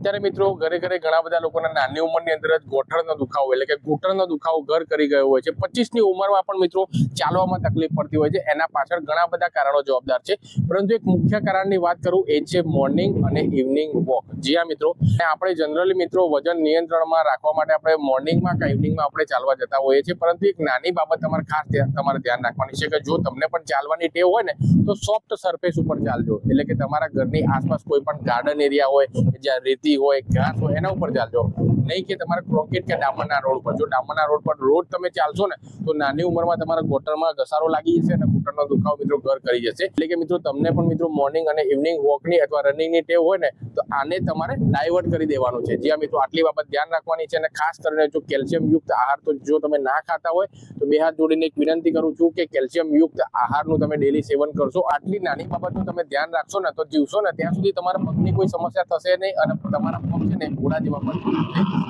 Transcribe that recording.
અત્યારે મિત્રો ઘરે ઘરે ઘણા બધા લોકોના નાની ઉંમરની અંદર જ ગોઠણનો દુખાવો એટલે કે ઘૂંટણનો દુખાવો ઘર કરી ગયો હોય છે. પચીસની ઉંમરમાં પણ મિત્રો ચાલવામાં તકલીફ પડતી હોય છે. એના પાછળ ઘણા બધા કારણો જવાબદાર છે. પરંતુ એક મુખ્ય કારણની વાત કરું એ છે મોર્નિંગ અને ઇવનિંગ વોક જી હા મિત્રો. આપણે જનરલી મિત્રો વજન નિયંત્રણમાં રાખવા માટે આપણે મોર્નિંગમાં કે ઇવનિંગમાં આપણે ચાલવા જતા હોઈએ છીએ. પરંતુ એક નાની બાબત તમારે ખાસ તમારે ધ્યાન રાખવાની છે કે જો તમને પણ ચાલવાની ટેવ હોય ને, તો સોફ્ટ સરફેસ ઉપર ચાલજો. એટલે કે તમારા ઘરની આસપાસ કોઈ પણ ગાર્ડન એરિયા હોય, જ્યાં રેતી હોય, ઘાસ હોય, એના ઉપર ચાલજો. નહીં કે તમારે ક્રોકેટ કે ડામરના રોડ પર. જો ડામરના રોડ પર રોડ તમે ચાલશો ને, તો નાની ઉંમરમાં તમારા ગોટરમાં ઘસારો લાગી જશે અને ઘૂંટણનો દુખાવો મિત્રો ઘર કરી જશે. એટલે કે મિત્રો તમને પણ મિત્રો મોર્નિંગ અને ઇવનિંગ વોકની અથવા રનિંગની ટેવ હોય ને, તો આને તમારે ડાયવર્ટ કરી દેવાનું છે. જ્યાં મિત્રો, આટલી બાબત ધ્યાન રાખવાની છે અને ખાસ કરીને જો કેલ્શિયમ યુક્ત આહાર તો જો તમે ના ખાતા હોય, તો બે હાથ જોડીને એક વિનંતી કરું છું કે કેલ્શિયમ યુક્ત આહારનું તમે ડેલી સેવન કરશો. આટલી નાની બાબતનું તમે ધ્યાન રાખશો ને, તો જીવશો ને. ત્યાં સુધી તમારા પગની કોઈ સમસ્યા થશે નહીં અને તમારા પગ છે ને, ઘોડા જેવા પણ